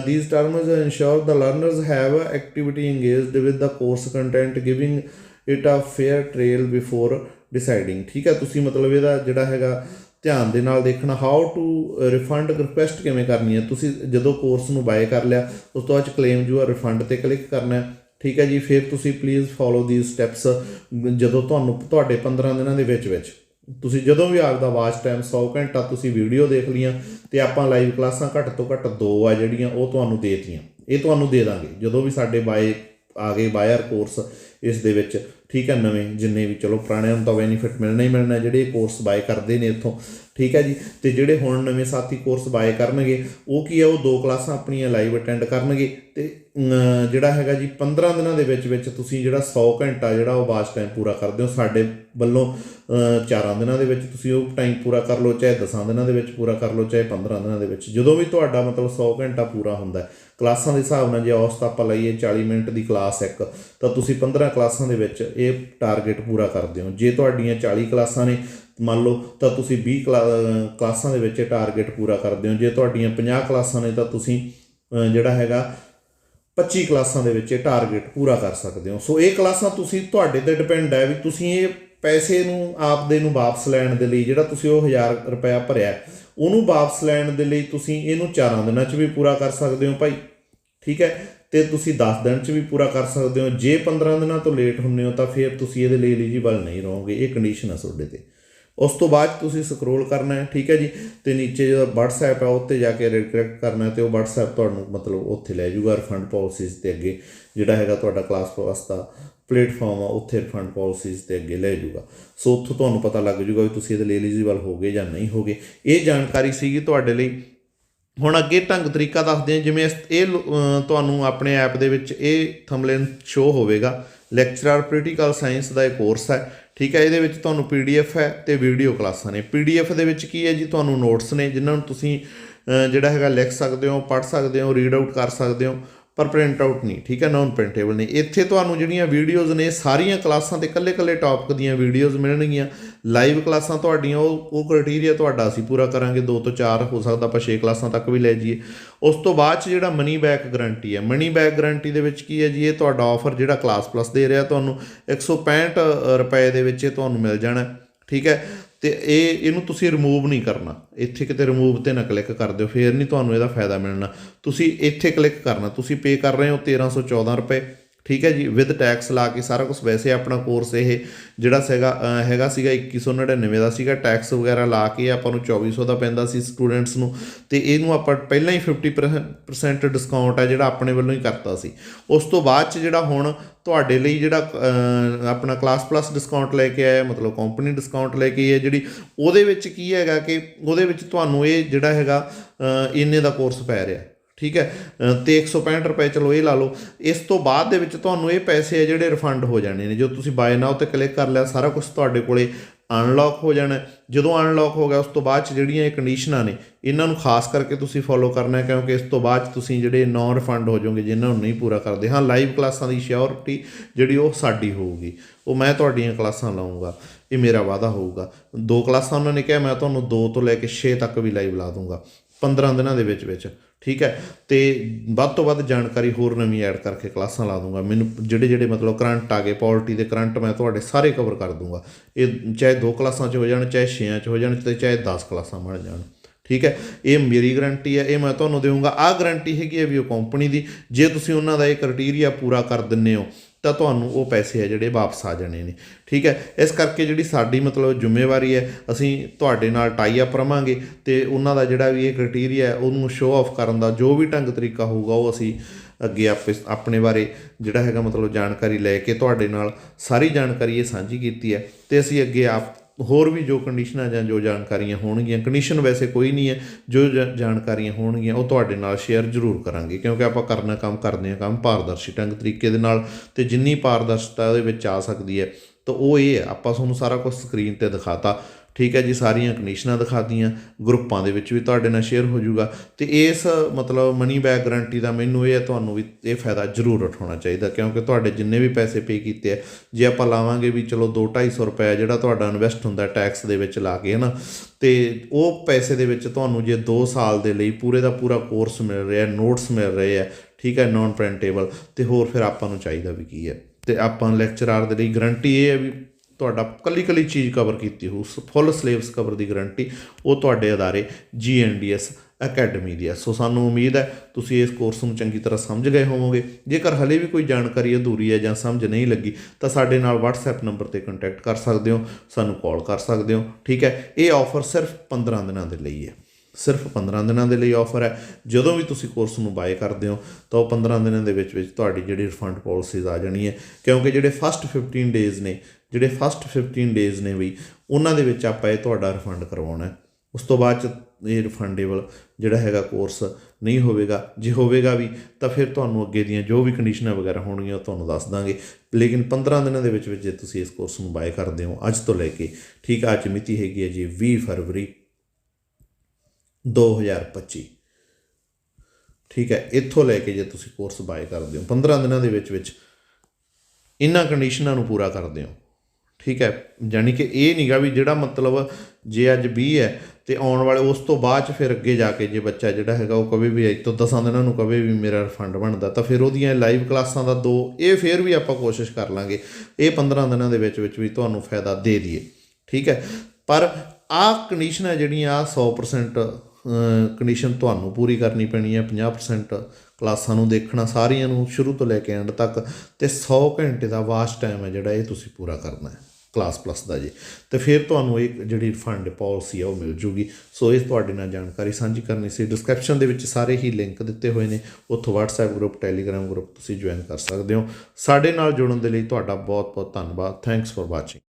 these terms ensure the learners have activity engaged with the course content giving it it fair fair before deciding ਠੀਕ ਹੈ? ਤੁਸੀਂ ਮਤਲਬ ਇਹਦਾ ਜਿਹੜਾ ਹੈਗਾ ਧਿਆਨ ਦੇ ਨਾਲ ਦੇਖਣਾ ਹਾਊ ਟੂ ਰਿਫੰਡ ਰਿਕੁਐਸਟ ਕਿਵੇਂ ਕਰਨੀ ਹੈ? ਤੁਸੀਂ ਜਦੋਂ ਕੋਰਸ ਨੂੰ ਬਾਏ ਕਰ ਲਿਆ, ਉਸ ਤੋਂ ਬਾਅਦ ਕਲੇਮ ਜੋ ਹੈ ਰਿਫੰਡ ਤੇ ਕਲਿੱਕ ਕਰਨਾ ਹੈ। ਠੀਕ ਹੈ ਜੀ? ਫਿਰ ਤੁਸੀਂ ਪਲੀਜ਼ ਫੋਲੋ ਥੀਸ ਸਟੈਪਸ ਜਦੋਂ ਤੁਹਾਨੂੰ, ਤੁਹਾਡੇ 15 ਦਿਨਾਂ ਦੇ ਵਿੱਚ ਵਿੱਚ। ਤੁਸੀਂ ਜਦੋਂ ਵੀ ਆਪਦਾ ਵਾਚ ਟਾਈਮ 100 ਘੰਟਾ ਤੁਸੀਂ ਵੀਡੀਓ ਦੇਖ ਲੀਆਂ ਤੇ ਆਪਾਂ ਲਾਈਵ ਕਲਾਸਾਂ ਘੱਟ ਤੋਂ ਘੱਟ ਦੋ ਆ ਜਿਹੜੀਆਂ, ਉਹ ਤੁਹਾਨੂੰ ਦੇਤੀਆਂ। ਇਹ ਤੁਹਾਨੂੰ ਦੇ ਦਾਂਗੇ। ਜਦੋਂ ਵੀ ਸਾਡੇ ਬਾਏ ਆ ਗਏ ਬਾਇਰ ਕੋਰਸ ਇਸ ਦੇ ਵਿੱਚ। ਠੀਕ ਹੈ ਨਵੇਂ, ਜਿੰਨੇ ਵੀ, ਚਲੋ ਪੁਰਾਣਿਆਂ ਨੂੰ ਤਾਂ ਬੈਨੀਫਿਟ ਮਿਲਣਾ ਹੀ ਮਿਲਣਾ, ਜਿਹੜੇ ਕੋਰਸ ਬਾਏ ਕਰਦੇ ਨੇ ਇੱਥੋਂ ਠੀਕ ਹੈ ਜੀ? ਤੇ ਜਿਹੜੇ ਹੁਣ ਨਵੇਂ ਸਾਥੀ ਕੋਰਸ ਬਾਏ ਕਰਨਗੇ ਉਹ ਕੀ ਹੈ? ਉਹ ਦੋ ਕਲਾਸਾਂ ਆਪਣੀਆਂ ਲਾਈਵ ਅਟੈਂਡ ਕਰਨਗੇ ਤੇ ਜਿਹੜਾ ਹੈਗਾ ਜੀ 15 ਦਿਨਾਂ ਦੇ ਵਿੱਚ ਵਿੱਚ ਤੁਸੀਂ ਜਿਹੜਾ 100 ਘੰਟਾ ਜਿਹੜਾ ਉਹ ਵਾਚ ਟਾਈਮ ਪੂਰਾ ਕਰਦੇ ਹੋ। ਸਾਡੇ ਵੱਲੋਂ ਅ, ਚਾਰਾਂ ਦਿਨਾਂ ਦੇ ਵਿੱਚ ਤੁਸੀਂ ਉਹ ਟਾਈਮ ਪੂਰਾ ਕਰ ਲਓ ਚਾਹੇ 10 ਦਿਨਾਂ ਦੇ ਵਿੱਚ ਪੂਰਾ ਕਰ ਲਓ ਚਾਹੇ 15 ਦਿਨਾਂ ਦੇ ਵਿੱਚ। ਜਦੋਂ ਵੀ ਤੁਹਾਡਾ ਮਤਲਬ 100 ਘੰਟਾ ਪੂਰਾ ਹੁੰਦਾ ਹੈ ਕਲਾਸਾਂ ਦੇ ਹਿਸਾਬ ਨਾਲ ਜੇ ਔਸਤ ਆਪਾਂ ਲਈਏ 40 ਮਿੰਟ ਦੀ ਕਲਾਸ ਇੱਕ ਤਾਂ ਤੁਸੀਂ 15 ਕਲਾਸਾਂ ਦੇ ਵਿੱਚ ਇਹ ਟਾਰਗੇਟ ਪੂਰਾ ਕਰਦੇ ਹੋ। ਜੇ ਤੁਹਾਡੀਆਂ 40 ਕਲਾਸਾਂ ਨੇ ਮੰਨ ਲਓ ਤਾਂ ਤੁਸੀਂ 20 ਕਲਾ- ਕਲਾਸਾਂ ਦੇ ਵਿੱਚ ਇਹ ਟਾਰਗੇਟ ਪੂਰਾ ਕਰਦੇ ਹੋ। ਜੇ ਤੁਹਾਡੀਆਂ 50 ਕਲਾਸਾਂ ਨੇ ਤਾਂ ਤੁਸੀਂ ਜਿਹੜਾ ਹੈਗਾ 25 ਕਲਾਸਾਂ ਦੇ ਵਿੱਚ ਇਹ ਟਾਰਗੇਟ ਪੂਰਾ ਕਰ ਸਕਦੇ ਹੋ। ਸੋ ਇਹ ਕਲਾਸਾਂ ਤੁਸੀਂ, ਤੁਹਾਡੇ ਤੇ ਡਿਪੈਂਡ ਹੈ ਵੀ ਤੁਸੀਂ ਇਹ ਪੈਸੇ ਨੂੰ ਆਪਦੇ ਨੂੰ ਵਾਪਸ ਲੈਣ ਦੇ ਲਈ ਜਿਹੜਾ ਤੁਸੀਂ ਉਹ 1000 ਰੁਪਇਆ ਭਰਿਆ ਉਹਨੂੰ ਵਾਪਸ ਲੈਣ ਦੇ ਲਈ ਤੁਸੀਂ ਇਹਨੂੰ ਚਾਰਾਂ ਦਿਨਾਂ 'ਚ ਵੀ ਪੂਰਾ ਕਰ ਸਕਦੇ ਹੋ ਭਾਈ। ਠੀਕ ਹੈ? ਤੇ ਤੁਸੀਂ 10 ਦਿਨ 'ਚ ਵੀ ਪੂਰਾ ਕਰ ਸਕਦੇ ਹੋ। ਜੇ 15 ਦਿਨਾਂ ਤੋਂ ਲੇਟ ਹੁੰਨੇ ਹੋ ਤਾਂ ਫਿਰ ਤੁਸੀਂ ਇਹਦੇ ਲਈ ਐਲੀਜੀਬਲ ਨਹੀਂ ਰਹੋਗੇ। ਇਹ ਕੰਡੀਸ਼ਨ ਹੈ ਤੁਹਾਡੇ ਤੇ। ਉਸ ਤੋਂ ਬਾਅਦ ਤੁਸੀਂ ਸਕਰੋਲ ਕਰਨਾ ਹੈ, ਠੀਕ ਹੈ ਜੀ? ਤੇ ਨੀਚੇ ਜਿਹੜਾ WhatsApp ਹੈ, ਉੱਤੇ ਜਾ ਕੇ ਰਿਕਰੈਕਟ ਕਰਨਾ ਹੈ ਤੇ ਉਹ WhatsApp ਤੁਹਾਨੂੰ ਮਤਲਬ ਉੱਥੇ ਲੈ ਜਾਊਗਾ ਰਿਫੰਡ ਪਾਲਿਸੀਜ਼ ਤੇ ਅੱਗੇ। ਜਿਹੜਾ ਹੈਗਾ ਤੁਹਾਡਾ ਕਲਾਸ ਪਲੱਸ ਪਲੇਟਫਾਰਮ ਆ, ਉੱਥੇ ਰਿਫੰਡ ਪਾਲਿਸੀਜ਼ ਤੇ ਅੱਗੇ ਲੈ ਜਾਊਗਾ ਸੋ ਉੱਥੋਂ ਤੁਹਾਨੂੰ ਪਤਾ ਲੱਗ ਜਾਊਗਾ ਵੀ ਤੁਸੀਂ ਇਹਦੇ ਲਈ ਐਲੀਜੀਬਲ ਹੋਗੇ ਜਾਂ ਨਹੀਂ ਹੋਗੇ ਇਹ ਜਾਣਕਾਰੀ ਸੀਗੀ ਤੁਹਾਡੇ ਲਈ। ਹੁਣ ਅੱਗੇ ਢੰਗ ਤਰੀਕਾ ਦੱਸਦੇ ਹਾਂ, ਜਿਵੇਂ ਇਸ- ਇਹ ਤੁਹਾਨੂੰ ਆਪਣੇ ਐਪ ਦੇ ਵਿੱਚ ਇਹ ਥੰਬਨੇਲ ਸ਼ੋ ਹੋਵੇਗਾ। ਲੈਕਚਰਰ ਪੋਲੀਟੀਕਲ ਸਾਇੰਸ ਦਾ ਇਹ ਕੋਰਸ ਹੈ। ਠੀਕ ਹੈ, ਇਹਦੇ ਵਿੱਚ ਤੁਹਾਨੂੰ ਪੀਡੀਐਫ ਹੈ ਤੇ ਵੀਡੀਓ ਕਲਾਸਾਂ ਨੇ। ਪੀਡੀਐਫ ਦੇ ਵਿੱਚ ਕੀ ਹੈ ਜੀ, ਤੁਹਾਨੂੰ ਨੋਟਸ ਨੇ, ਜਿਨ੍ਹਾਂ ਨੂੰ ਤੁਸੀਂ ਜਿਹੜਾ ਹੈਗਾ ਲਿਖ ਸਕਦੇ ਹੋ, ਪੜ੍ਹ ਸਕਦੇ ਹੋ ਰੀਡ ਆਊਟ ਕਰ ਸਕਦੇ ਹੋ। ਪਰ ਪ੍ਰਿੰਟ ਆਊਟ ਨਹੀਂ, ਠੀਕ ਹੈ ਨਾਨ ਪ੍ਰਿੰਟੇਬਲ ਨਹੀਂ। ਇੱਥੇ ਤੁਹਾਨੂੰ ਜਿਹੜੀਆਂ ਵੀਡੀਓਜ਼ ਨੇ, ਸਾਰੀਆਂ ਕਲਾਸਾਂ ਤੇ ਇਕੱਲੇ-ਇਕੱਲੇ ਟੌਪਿਕ ਦੀਆਂ ਵੀਡੀਓਜ਼ ਮਿਲਣਗੀਆਂ। ਲਾਈਵ ਕਲਾਸਾਂ ਤੁਹਾਡੀਆਂ, ਉਹ ਉਹ ਕ੍ਰਾਈਟੇਰੀਆ ਤੁਹਾਡਾ ਅਸੀਂ ਪੂਰਾ ਕਰਾਂਗੇ। 2 ਤੋਂ 4 ਹੋ ਸਕਦਾ ਆਪਾਂ 6 ਕਲਾਸਾਂ ਤੱਕ ਵੀ ਲੈ ਜਾਈਏ। ਉਸ ਤੋਂ ਬਾਅਦ ਚ ਜਿਹੜਾ ਮਨੀ ਬੈਕ ਗਾਰੰਟੀ ਹੈ ਮਨੀ ਬੈਕ ਗਾਰੰਟੀ ਦੇ ਵਿੱਚ ਕੀ ਹੈ ਜੀ? ਇਹ ਤੁਹਾਡਾ ਆਫਰ ਜਿਹੜਾ ਕਲਾਸ ਪਲੱਸ ਦੇ ਰਿਹਾ ਤੁਹਾਨੂੰ। 165 ਰੁਪਏ ਦੇ ਵਿੱਚ ਇਹ ਤੁਹਾਨੂੰ ਮਿਲ ਜਾਣਾ, ਠੀਕ ਹੈ। ਤੇ ਇਹ, ਇਹਨੂੰ ਤੁਸੀਂ ਰਿਮੂਵ ਨਹੀਂ ਕਰਨਾ। ਇੱਥੇ ਕਿਤੇ ਰਿਮੂਵ ਤੇ ਨਾ ਕਲਿੱਕ ਕਰ ਦਿਓ, ਫੇਰ ਨਹੀਂ ਤੁਹਾਨੂੰ ਇਹਦਾ ਫਾਇਦਾ ਮਿਲਣਾ। ਤੁਸੀਂ ਇੱਥੇ ਕਲਿੱਕ ਕਰਨਾ। ਤੁਸੀਂ ਪੇ ਕਰ ਰਹੇ ਹੋ 1314 ਰੁਪਏ। ਠੀਕ ਹੈ ਜੀ ਵਿਦ ਟੈਕਸ ਲਾ ਕੇ ਸਾਰਾ ਕੁਝ ਵੈਸੇ ਆਪਣਾ ਕੋਰਸ ਇਹ ਜਿਹੜਾ ਸੀਗਾ ਹੈਗਾ ਸੀਗਾ 2199 ਦਾ ਸੀਗਾ। ਟੈਕਸ ਵਗੈਰਾ ਲਾ ਕੇ ਆਪਾਂ ਨੂੰ 2400 ਦਾ ਪੈਂਦਾ ਸੀ ਸਟੂਡੈਂਟਸ ਨੂੰ। ਤੇ ਇਹਨੂੰ ਆਪਾਂ ਪਹਿਲਾਂ ਹੀ 50% ਡਿਸਕਾਊਂਟ ਹੈ ਜਿਹੜਾ ਆਪਣੇ ਵੱਲੋਂ ਹੀ ਕਰਤਾ ਸੀ। ਉਸ ਤੋਂ ਬਾਅਦ ਚ ਜਿਹੜਾ ਹੁਣ ਤੁਹਾਡੇ ਲਈ ਜਿਹੜਾ ਆਪਣਾ ਕਲਾਸ ਪਲੱਸ ਡਿਸਕਾਊਂਟ ਲੈ ਕੇ ਆਇਆ, ਮਤਲਬ ਕੰਪਨੀ ਡਿਸਕਾਊਂਟ ਲੈ ਕੇ ਆਈ ਹੈ ਜਿਹੜੀ, ਉਹਦੇ ਵਿੱਚ ਕੀ ਹੈਗਾ ਕਿ ਉਹਦੇ ਵਿੱਚ ਤੁਹਾਨੂੰ ਇਹ ਜਿਹੜਾ ਹੈਗਾ ਇੰਨੇ ਦਾ ਕੋਰਸ ਪੈ ਰਿਹਾ। ਠੀਕ ਹੈ? ਅ, ਤੇ 165 ਰੁਪਏ ਚਲੋ ਇਹ ਲਾ ਲਓ। ਇਸ ਤੋਂ ਬਾਅਦ ਦੇ ਵਿੱਚ ਤੁਹਾਨੂੰ ਇਹ ਪੈਸੇ ਆ ਜਿਹੜੇ ਰਿਫੰਡ ਹੋ ਜਾਣੇ ਨੇ। ਜੋ ਤੁਸੀਂ ਬਾਏ ਨਾਓ ਤੇ ਕਲਿੱਕ ਕਰ ਲਿਆ ਸਾਰਾ ਕੁਝ ਤੁਹਾਡੇ ਕੋਲੇ ਅਨਲੌਕ ਹੋ ਜਾਣਾ। ਜਦੋਂ ਅਨਲੌਕ ਹੋ ਗਿਆ ਉਸ ਤੋਂ ਬਾਅਦ ਚ ਜਿਹੜੀਆਂ ਇਹ ਕੰਡੀਸ਼ਨਾਂ ਨੇ ਇਹਨਾਂ ਨੂੰ ਖਾਸ ਕਰਕੇ ਤੁਸੀਂ ਫੋਲੋ ਕਰਨਾ ਹੈ ਕਿਉਂਕਿ ਇਸ ਤੋਂ ਬਾਅਦ 'ਚ ਤੁਸੀਂ ਜਿਹੜੇ ਨੌਨ ਰਿਫੰਡ ਹੋ ਜਾਓਗੇ ਜਿਨ੍ਹਾਂ ਨੂੰ ਨਹੀਂ ਪੂਰਾ ਕਰਦੇ। ਹਾਂ ਲਾਈਵ ਕਲਾਸਾਂ ਦੀ ਸ਼ਿਓਰਿਟੀ ਜਿਹੜੀ ਉਹ ਸਾਡੀ ਹੋਊਗੀ। ਉਹ ਮੈਂ ਤੁਹਾਡੀਆਂ ਕਲਾਸਾਂ ਲਾਉਂਗਾ ਇਹ ਮੇਰਾ ਵਾਅਦਾ ਹੋਊਗਾ। ਦੋ ਕਲਾਸਾਂ ਉਹਨਾਂ ਨੇ ਕਿਹਾ ਮੈਂ ਤੁਹਾਨੂੰ 2 ਤੋਂ ਲੈ ਕੇ 6 ਤੱਕ ਵੀ ਲਾਈਵ ਲਾ ਦੂੰਗਾ। 15 ਦਿਨਾਂ ਦੇ ਵਿੱਚ ਵਿੱਚ। ਠੀਕ ਹੈ? ਤੇ ਵੱਧ ਤੋਂ ਵੱਧ ਜਾਣਕਾਰੀ ਹੋਰ ਨਵੀਂ ਐਡ ਕਰਕੇ ਕਲਾਸਾਂ ਲਾ ਦੂੰਗਾ। ਮੈਨੂੰ ਜਿਹੜੇ ਜਿਹੜੇ ਮਤਲਬ ਕਰੰਟ ਆ ਗਏ ਪੋਲਿਟੀ ਦੇ ਕਰੰਟ ਮੈਂ ਤੁਹਾਡੇ ਸਾਰੇ ਕਵਰ ਕਰ ਦੂੰਗਾ। ਇਹ ਚਾਹੇ ਦੋ ਕਲਾਸਾਂ 'ਚ ਹੋ ਜਾਣ, ਚਾਹੇ ਛੇਆਂ 'ਚ ਹੋ ਜਾਣ ਤੇ ਚਾਹੇ 10 ਕਲਾਸਾਂ ਬਣ ਜਾਣ। ਠੀਕ ਹੈ? ਇਹ ਮੇਰੀ ਗਰੰਟੀ ਹੈ, ਇਹ ਮੈਂ ਤੁਹਾਨੂੰ ਦੇਵਾਂਗਾ ਆਹ ਗਰੰਟੀ ਹੈਗੀ ਹੈ ਵੀ ਉਹ ਕੰਪਨੀ ਦੀ। ਜੇ ਤੁਸੀਂ ਉਹਨਾਂ ਦਾ ਇਹ ਕ੍ਰਾਈਟੇਰੀਆ ਪੂਰਾ ਕਰ ਦਿੰਨੇ ਹੋ ਤਾਂ ਤੁਹਾਨੂੰ ਉਹ ਪੈਸੇ ਆ ਜਿਹੜੇ ਵਾਪਸ ਆ ਜਾਣੇ ਨੇ। ਠੀਕ ਹੈ? ਇਸ ਕਰਕੇ ਜਿਹੜੀ ਸਾਡੀ ਮਤਲਬ ਜ਼ਿੰਮੇਵਾਰੀ ਹੈ, ਅਸੀਂ ਤੁਹਾਡੇ ਨਾਲ ਟਾਈ ਅਪ ਰਵਾਂਗੇ ਤੇ ਉਹਨਾਂ ਦਾ ਜਿਹੜਾ ਵੀ ਇਹ ਕ੍ਰਾਈਟੇਰੀਆ ਹੈ, ਉਹਨੂੰ ਸ਼ੋਅ ਆਫ ਕਰਨ ਦਾ ਜੋ ਵੀ ਢੰਗ ਤਰੀਕਾ ਹੋਊਗਾ, ਉਹ ਅਸੀਂ ਅੱਗੇ ਆਪੇ ਆਪਣੇ ਬਾਰੇ ਜਿਹੜਾ ਹੈਗਾ ਮਤਲਬ ਜਾਣਕਾਰੀ ਲੈ ਕੇ ਤੁਹਾਡੇ ਨਾਲ ਸਾਰੀ ਜਾਣਕਾਰੀ ਇਹ ਸਾਂਝੀ ਕੀਤੀ ਹੈ ਤੇ ਅਸੀਂ ਅੱਗੇ ਆਪ ਹੋਰ ਵੀ ਜੋ ਕੰਡੀਸ਼ਨਾਂ ਜਾਂ ਜੋ ਜਾਣਕਾਰੀਆਂ ਹੋਣਗੀਆਂ ਕੰਡੀਸ਼ਨ ਵੈਸੇ ਕੋਈ ਨਹੀਂ ਹੈ, ਜੋ ਜਾ- ਜਾਣਕਾਰੀਆਂ ਹੋਣਗੀਆਂ, ਉਹ ਤੁਹਾਡੇ ਨਾਲ ਸ਼ੇਅਰ ਜ਼ਰੂਰ ਕਰਾਂਗੇ, ਕਿਉਂਕਿ ਆਪਾਂ ਕਰਨਾ ਕੰਮ ਕਰਦੇ ਹਾਂ, ਕੰਮ ਪਾਰਦਰਸ਼ੀ ਢੰਗ ਤਰੀਕੇ ਦੇ ਨਾਲ ਤੇ ਜਿੰਨੀ ਪਾਰਦਰਸ਼ਤਾ ਉਹਦੇ ਵਿੱਚ ਆ ਸਕਦੀ ਹੈ, ਤਾਂ ਉਹ ਇਹ ਹੈ, ਆਪਾਂ ਤੁਹਾਨੂੰ ਸਾਰਾ ਕੁਝ ਸਕਰੀਨ ਤੇ ਦਿਖਾਤਾ। ਠੀਕ ਹੈ ਜੀ, ਸਾਰੀਆਂ ਕੰਡੀਸ਼ਨਾਂ ਦਿਖਾਤੀਆਂ, ਗਰੁੱਪਾਂ ਦੇ ਵਿੱਚ ਵੀ ਤੁਹਾਡੇ ਨਾਲ ਸ਼ੇਅਰ ਹੋ ਜਾਊਗਾ। ਤੇ ਇਸ, ਮਤਲਬ ਮਨੀ ਬੈਕ ਗਾਰੰਟੀ ਦਾ ਮੈਨੂੰ ਇਹ ਹੈ, ਤੁਹਾਨੂੰ ਵੀ ਇਹ ਫਾਇਦਾ ਜ਼ਰੂਰ ਉਠਾਉਣਾ ਚਾਹੀਦਾ, ਕਿਉਂਕਿ ਤੁਹਾਡੇ ਜਿੰਨੇ ਵੀ ਪੈਸੇ ਪੇ ਕੀਤੇ ਆ, ਜੇ ਆਪਾਂ ਲਾਵਾਂਗੇ ਵੀ ਚਲੋ 2-250 ਰੁਪਏ ਜਿਹੜਾ ਤੁਹਾਡਾ ਇਨਵੈਸਟ ਹੁੰਦਾ ਟੈਕਸ ਦੇ ਵਿੱਚ ਲਾ ਕੇ, ਹਨਾ, ਤੇ ਉਹ ਪੈਸੇ ਦੇ ਵਿੱਚ ਤੁਹਾਨੂੰ ਜੇ 2 ਸਾਲ ਦੇ ਲਈ ਪੂਰੇ ਦਾ ਪੂਰਾ ਕੋਰਸ ਮਿਲ ਰਿਹਾ ਨੋਟਸ ਮਿਲ ਰਹੇ ਆ, ਠੀਕ ਹੈ ਨਾਨ ਪ੍ਰਿੰਟੇਬਲ ਤੇ ਹੋਰ ਫਿਰ ਆਪਾਂ ਨੂੰ ਚਾਹੀਦਾ ਵੀ ਕੀ ਹੈ? ਤੇ ਆਪਾਂ ਲੈਕਚਰਾਰ ਦੇ ਲਈ ਗਾਰੰਟੀ ਇਹ ਹੈ ਵੀ ਤੁਹਾਡਾ ਕੱਲੀ ਕੱਲੀ ਚੀਜ਼ ਕਵਰ ਕੀਤੀ ਹੋ ਫੁੱਲ ਸਿਲੇਬਸ ਕਵਰ ਦੀ ਗਾਰੰਟੀ ਉਹ ਤੁਹਾਡੇ ਅਦਾਰੇ ਜੀਐਨਡੀਐਸ ਅਕੈਡਮੀ ਦੀ ਹੈ। ਸੋ ਸਾਨੂੰ ਉਮੀਦ ਹੈ ਤੁਸੀਂ ਇਸ ਕੋਰਸ ਨੂੰ ਚੰਗੀ ਤਰ੍ਹਾਂ ਸਮਝ ਗਏ ਹੋਵੋਗੇ। ਜੇਕਰ ਹਲੇ ਵੀ ਕੋਈ ਜਾਣਕਾਰੀ ਅਧੂਰੀ ਹੈ ਜਾਂ ਸਮਝ ਨਹੀਂ ਲੱਗੀ, ਤਾਂ ਸਾਡੇ ਨਾਲ WhatsApp ਨੰਬਰ ਤੇ ਕੰਟੈਕਟ ਕਰ ਸਕਦੇ ਹੋ, ਸਾਨੂੰ ਕਾਲ ਕਰ ਸਕਦੇ ਹੋ, ਠੀਕ ਹੈ? ਇਹ ਆਫਰ ਸਿਰਫ 15 ਦਿਨਾਂ ਦੇ ਲਈ ਹੈ। ਸਿਰਫ 15 ਦਿਨਾਂ ਦੇ ਲਈ ਆਫਰ ਹੈ। ਜਦੋਂ ਵੀ ਤੁਸੀਂ ਕੋਰਸ ਨੂੰ ਬਾਏ ਕਰਦੇ ਹੋ, ਤਾਂ ਉਹ 15 ਦਿਨਾਂ ਦੇ ਵਿੱਚ ਵਿੱਚ ਤੁਹਾਡੀ ਜਿਹੜੀ ਰਿਫੰਡ ਪਾਲਿਸੀਜ਼ ਆ ਜਾਣੀ ਹੈ। ਕਿਉਂਕਿ ਜਿਹੜੇ ਫਸਟ 15 ਡੇਜ਼ ਨੇ ਜਿਹੜੇ ਫਸਟ 15 ਡੇਜ਼ ਨੇ ਵੀ, ਉਹਨਾਂ ਦੇ ਵਿੱਚ ਆਪਾਂ ਇਹ ਤੁਹਾਡਾ ਰਿਫੰਡ ਕਰਵਾਉਣਾ ਉਸ ਤੋਂ ਬਾਅਦ ਚ ਇਹ ਰਿਫੰਡੇਬਲ ਜਿਹੜਾ ਹੈਗਾ ਕੋਰਸ ਨਹੀਂ ਹੋਵੇਗਾ। ਜੇ ਹੋਵੇਗਾ ਵੀ, ਤਾਂ ਫਿਰ ਤੁਹਾਨੂੰ ਅੱਗੇ ਦੀਆਂ ਜੋ ਵੀ ਕੰਡੀਸ਼ਨਾਂ ਵਗੈਰਾ ਹੋਣਗੀਆਂ, ਉਹ ਤੁਹਾਨੂੰ ਦੱਸ ਦਾਂਗੇ। ਲੇਕਿਨ 15 ਦਿਨਾਂ ਦੇ ਵਿੱਚ ਵਿੱਚ ਜੇ ਤੁਸੀਂ ਇਸ ਕੋਰਸ ਨੂੰ ਬਾਏ ਕਰਦੇ ਹੋ, ਅੱਜ ਤੋਂ ਲੈ ਕੇ, ਠੀਕ ਆ, ਅੱਜ ਮਿਤੀ ਹੈਗੀ ਹੈ ਜੀ 20 ਫਰਵਰੀ 2025 ਠੀਕ ਹੈ, ਇੱਥੋਂ ਲੈ ਕੇ ਜੇ ਤੁਸੀਂ ਕੋਰਸ ਬਾਏ ਕਰਦੇ ਹੋ 15 ਦਿਨਾਂ ਦੇ ਵਿੱਚ ਵਿੱਚ, ਇਹਨਾਂ ਕੰਡੀਸ਼ਨਾਂ ਨੂੰ ਪੂਰਾ ਕਰਦੇ ਹੋ। ਠੀਕ ਹੈ ਯਾਨੀ ਕਿ ਇਹ ਨਹੀਂਗਾ ਵੀ ਜਿਹੜਾ ਮਤਲਬ ਜੇ ਅੱਜ 20 ਹੈ ਤੇ ਆਉਣ ਵਾਲੇ ਉਸ ਤੋਂ ਬਾਅਦ ਚ ਫਿਰ ਅੱਗੇ ਜਾ ਕੇ ਜੇ ਬੱਚਾ ਜਿਹੜਾ ਹੈਗਾ ਉਹ ਕਵੇ ਵੀ ਅੱਜ ਤੋਂ 10 ਦਿਨਾਂ ਨੂੰ ਕਵੇ ਵੀ ਮੇਰਾ ਰਿਫੰਡ ਬਣਦਾ, ਤਾਂ ਫਿਰ ਉਹਦੀਆਂ ਲਾਈਵ ਕਲਾਸਾਂ ਦਾ ਦੋ, ਇਹ ਫਿਰ ਵੀ ਆਪਾਂ ਕੋਸ਼ਿਸ਼ ਕਰ ਲਾਂਗੇ, ਇਹ 15 ਦਿਨਾਂ ਦੇ ਵਿੱਚ ਵਿੱਚ ਵੀ ਤੁਹਾਨੂੰ ਫਾਇਦਾ ਦੇ ਦਈਏ, ਠੀਕ ਹੈ। ਪਰ ਆਹ ਕੰਡੀਸ਼ਨਾਂ ਜਿਹੜੀਆਂ ਆ 100% ਕੰਡੀਸ਼ਨ ਤੁਹਾਨੂੰ ਪੂਰੀ ਕਰਨੀ ਪੈਣੀ ਹੈ 50% ਕਲਾਸਾਂ ਨੂੰ ਦੇਖਣਾ, ਸਾਰੀਆਂ ਨੂੰ ਸ਼ੁਰੂ ਤੋਂ ਲੈ ਕੇ ਐਂਡ ਤੱਕ, ਤੇ 100 ਘੰਟੇ ਦਾ ਵਾਸਟ ਟਾਈਮ ਹੈ ਜਿਹੜਾ ਇਹ ਤੁਸੀਂ ਪੂਰਾ ਕਰਨਾ ਹੈ। ਕਲਾਸ ਪਲੱਸ ਦਾ ਜੀ। ਤੇ ਫਿਰ ਤੁਹਾਨੂੰ ਇੱਕ ਜਿਹੜੀ ਫੰਡ ਪਾਲਿਸੀ ਆ ਉਹ ਮਿਲ ਜੂਗੀ। ਸੋ ਇਹ ਤੁਹਾਡੇ ਨਾਲ ਜਾਣਕਾਰੀ ਸਾਂਝੀ ਕਰਨੀ ਸੀ। ਡਿਸਕ੍ਰਿਪਸ਼ਨ ਦੇ ਵਿੱਚ ਸਾਰੇ ਹੀ ਲਿੰਕ ਦਿੱਤੇ ਹੋਏ ਨੇ। ਉੱਥੋਂ WhatsApp ਗਰੁੱਪ Telegram ਗਰੁੱਪ ਤੁਸੀਂ ਜੁਆਇਨ ਕਰ ਸਕਦੇ ਹੋ। ਸਾਡੇ ਨਾਲ ਜੁੜਨ ਦੇ ਲਈ ਤੁਹਾਡਾ ਬਹੁਤ ਬਹੁਤ ਧੰਨਵਾਦ। Thanks for watching